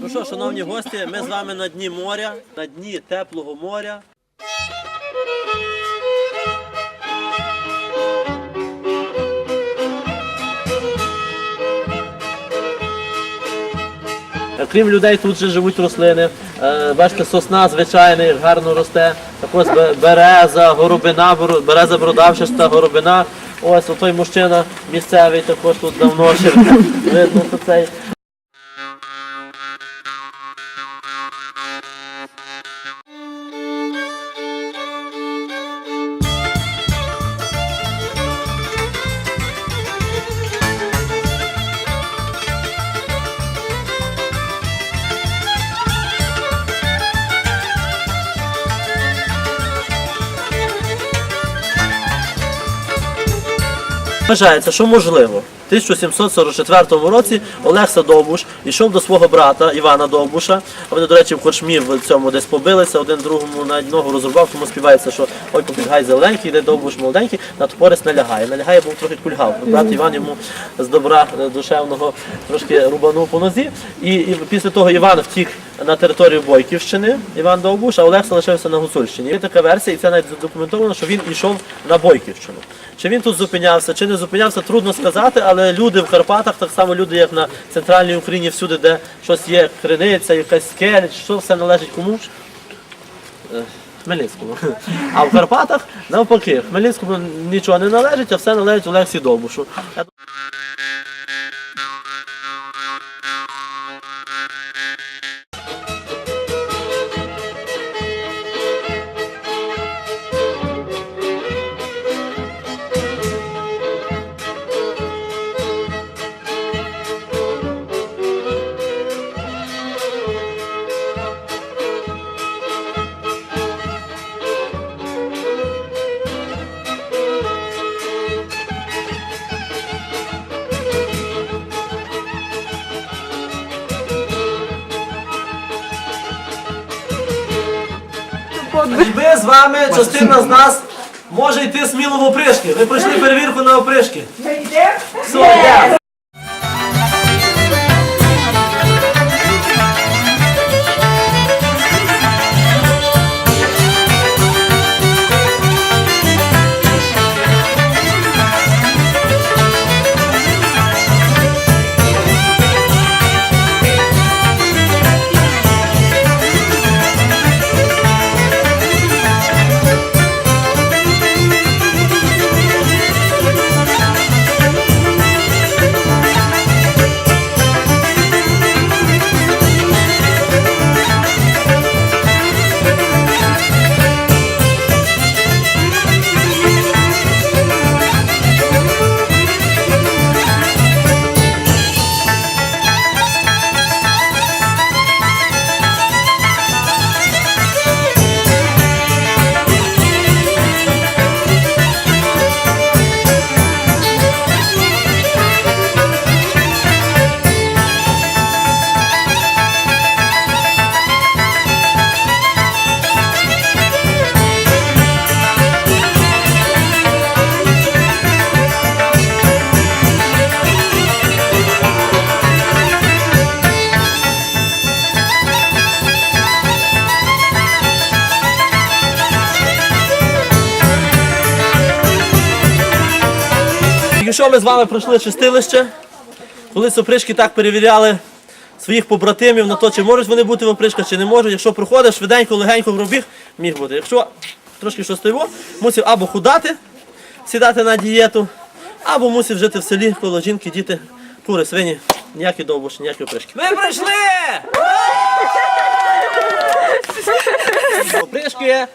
Ну що, шановні гості, ми з вами на дні моря, на дні теплого моря. Крім людей, тут же живуть рослини. Е, Бачите, сосна звичайна, гарно росте. Також береза, горобина, береза бородавчаста, горобина. Ось той мужчина місцевий також тут давно ще Видно, цей. Вважається, що можливо. В 1744 році Олег Садовбуш йшов до свого брата Івана Довбуша. Вони, до речі, в корчмі в цьому десь побилися, один другому на ногу розрубав, тому співається, що ой, попідгай зеленький, йде Довбуш молоденький, на топорець налягає. Налягає, був трохи кульгав. Брат Іван йому з добра е, душевного трошки рубанув по нозі. І, і після того Іван втік на територію Бойківщини, Іван Довбуш, а Олег залишився на Гуцульщині. Є така версія, і це навіть задокументовано, що він йшов на Бойківщину. Чи він тут зупинявся, чи не зупинявся, трудно сказати, але люди в Карпатах, так само люди, як на центральній Україні, всюди, де щось є, криниця, якась скель, що все належить кому? Е, Хмельницькому. А в Карпатах навпаки, Хмельницькому нічого не належить, а все належить Олексі Довбушу. Я Ми з вами, частина з нас може йти сміло в опришки. Ви пройшли перевірку на опришки. Все, йдемо. Що ми з вами пройшли чистилище, коли опришки так перевіряли своїх побратимів на те, чи можуть вони бути в опришках, чи не можуть. Якщо проходиш, швиденько, легенько в робіг, міг бути. Якщо трошки щось стоїво, мусив або худати, сідати на дієту, або мусив жити в селі, коло жінки, діти, кури, свині, ніякі довбуші, ніякі опришки. Ви прийшли! Опришки!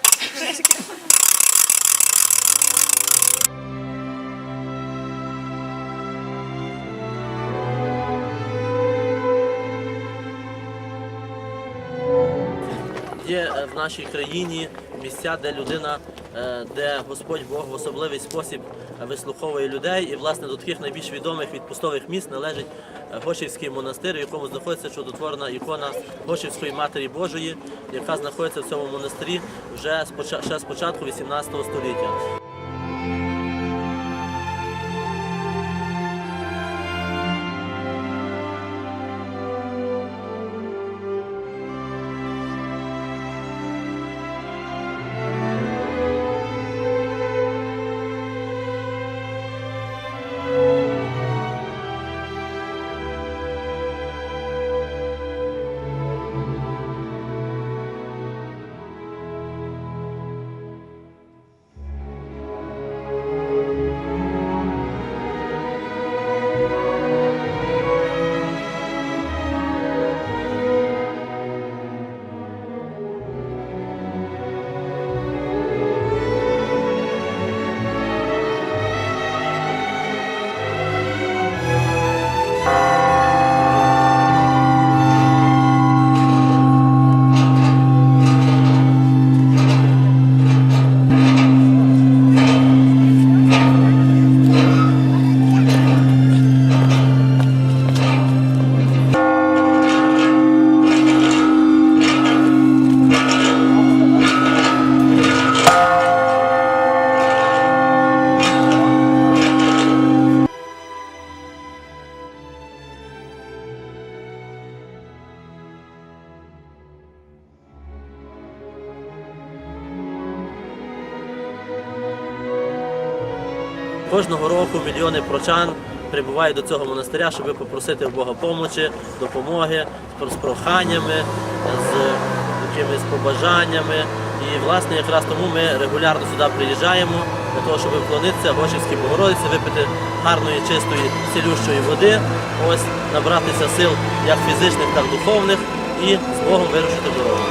Є е, в нашій країні місця, де людина, е, де Господь Бог в особливий спосіб вислуховує людей. І власне до таких найбільш відомих відпустових міст належить Гошівський монастир, в якому знаходиться чудотворна ікона Гошівської Матері Божої, яка знаходиться в цьому монастирі вже ще з початку 18 століття. Кожного року мільйони прочан прибувають до цього монастиря, щоб попросити в Бога помочі, допомоги, з проханнями, з якимись побажаннями. І власне якраз тому ми регулярно сюди приїжджаємо для того, щоб вклонитися Гошівській Богородиці, випити гарної, чистої, цілющої води, ось набратися сил як фізичних, так і духовних, і з Богом вирушити дорогу.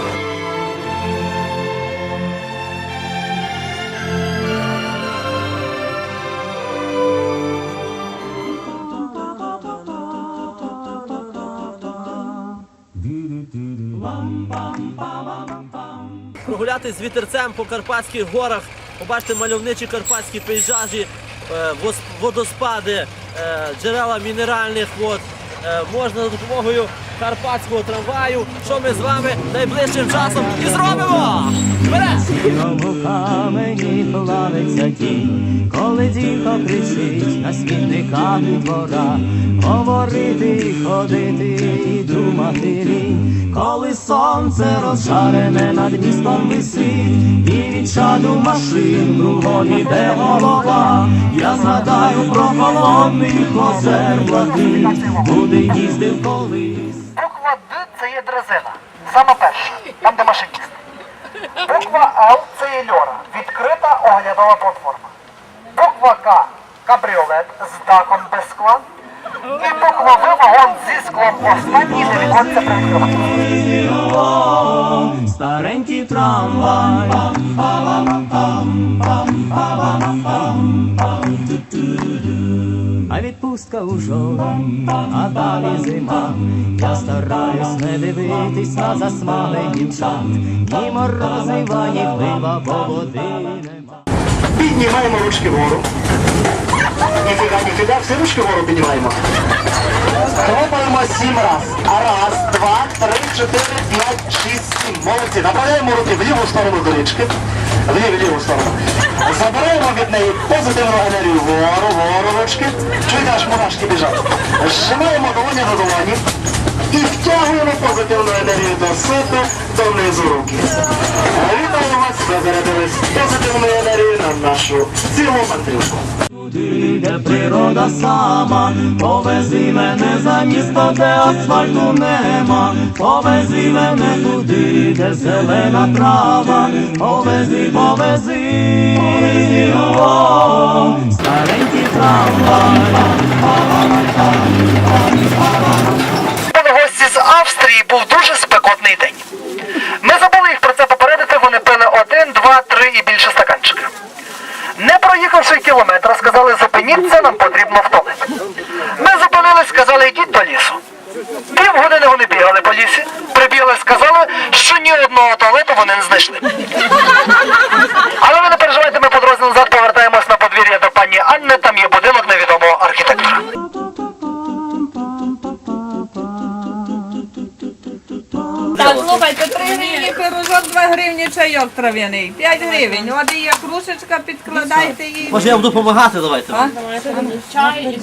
Прогулятись з вітерцем по Карпатських горах, побачити мальовничі карпатські пейзажі, е, водоспади, е, джерела мінеральних вод. Е, Можна за допомогою карпатського трамваю, що ми з вами найближчим часом і зробимо! Вперед! Камені плавиться тінь, коли діко кричить на смітниках двора, говорити, ходити і думати лінь, коли сонце розжарене над містом висить, і від чаду машин кругом іде голова. Я згадаю про холодний озер блакит, куди їздив колись. Буква Д це є дрезина. Саме перша, там де машиніст. Буква Л це є льора. Відкрита оглядова платформа. Буква К кабріолет з дахом без скла. І буква В вагон зі склом останній, де віконце привідкриває. Старенький трамвай. А відпустка у жовтні, а далі зима. Я стараюсь не дивитись на засмали дівчат. Ні морозива, ні пива, бо води нема. Піднімаємо ручки вгору. Ніфіга, ніфіга, всі ручки вгору піднімаємо. Хлопаємо сім раз. Раз, два, три, чотири, п'ять, шість, сім. Молодці. Направляємо руки в ліву сторону до річки. В ліву, ліву сторону. Забираємо від неї позитивну енергію вгору, вгору ручки. Чуєте, аж мурашки біжать. Зжимаємо долоні до долоні. І втягуємо позитивну енергію до себе, донизу руки. Вітаю вас, ви зарядились позитивною енергією на нашу цілу мандрівку. Де природа сама, повези мене за місто, де асфальту нема, повези мене туди, де зелена трава, повези, повези, о, старенький трамвай. Були гості з Австрії, був дуже спекотний день. Ми забули їх про це попередити, вони пили один, два, три і більше стаканчика. Не проїхавши кілометра, сказали, зупиніться, нам потрібно втомити. Ми зупинились, сказали, йдіть до лісу. Пів години вони бігали по лісі, прибігли, сказали, що ні одного туалету вони не знайшли. Але ви не переживайте, ми по назад повертаємось на подвір'я до пані Анни, там є будинок невідомого архітектора. Так, слухайте, 3 гривні пирожок, 2 гривні чайок трав'яний, 5 гривень. От і як кружечка, підкладайте її. Може я буду допомагати, давайте. А? Чай і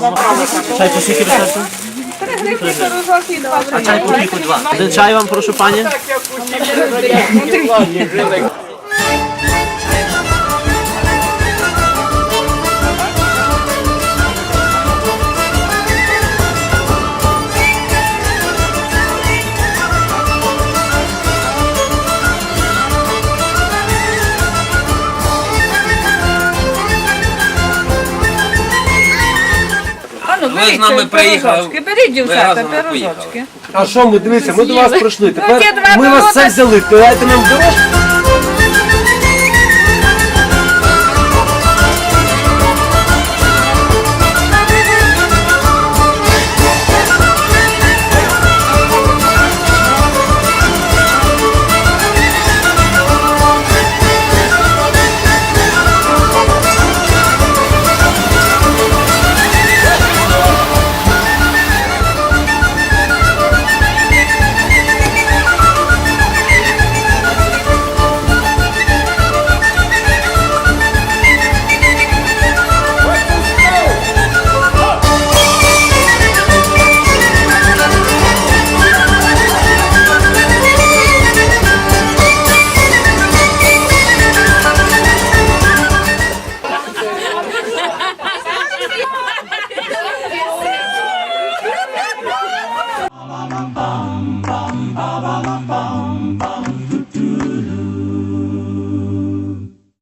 Чай по скільки рецепту? 3 гривні пирожок і 2 А чай по скільки? Два. Один чай вам, прошу пані. так я ну, гривні. Нами ці приїхали. беріть, дівчата, пирожочки. А що ми дивіться, ми до вас прийшли. Тепер ми вас все взяли. Давайте нам дорожку.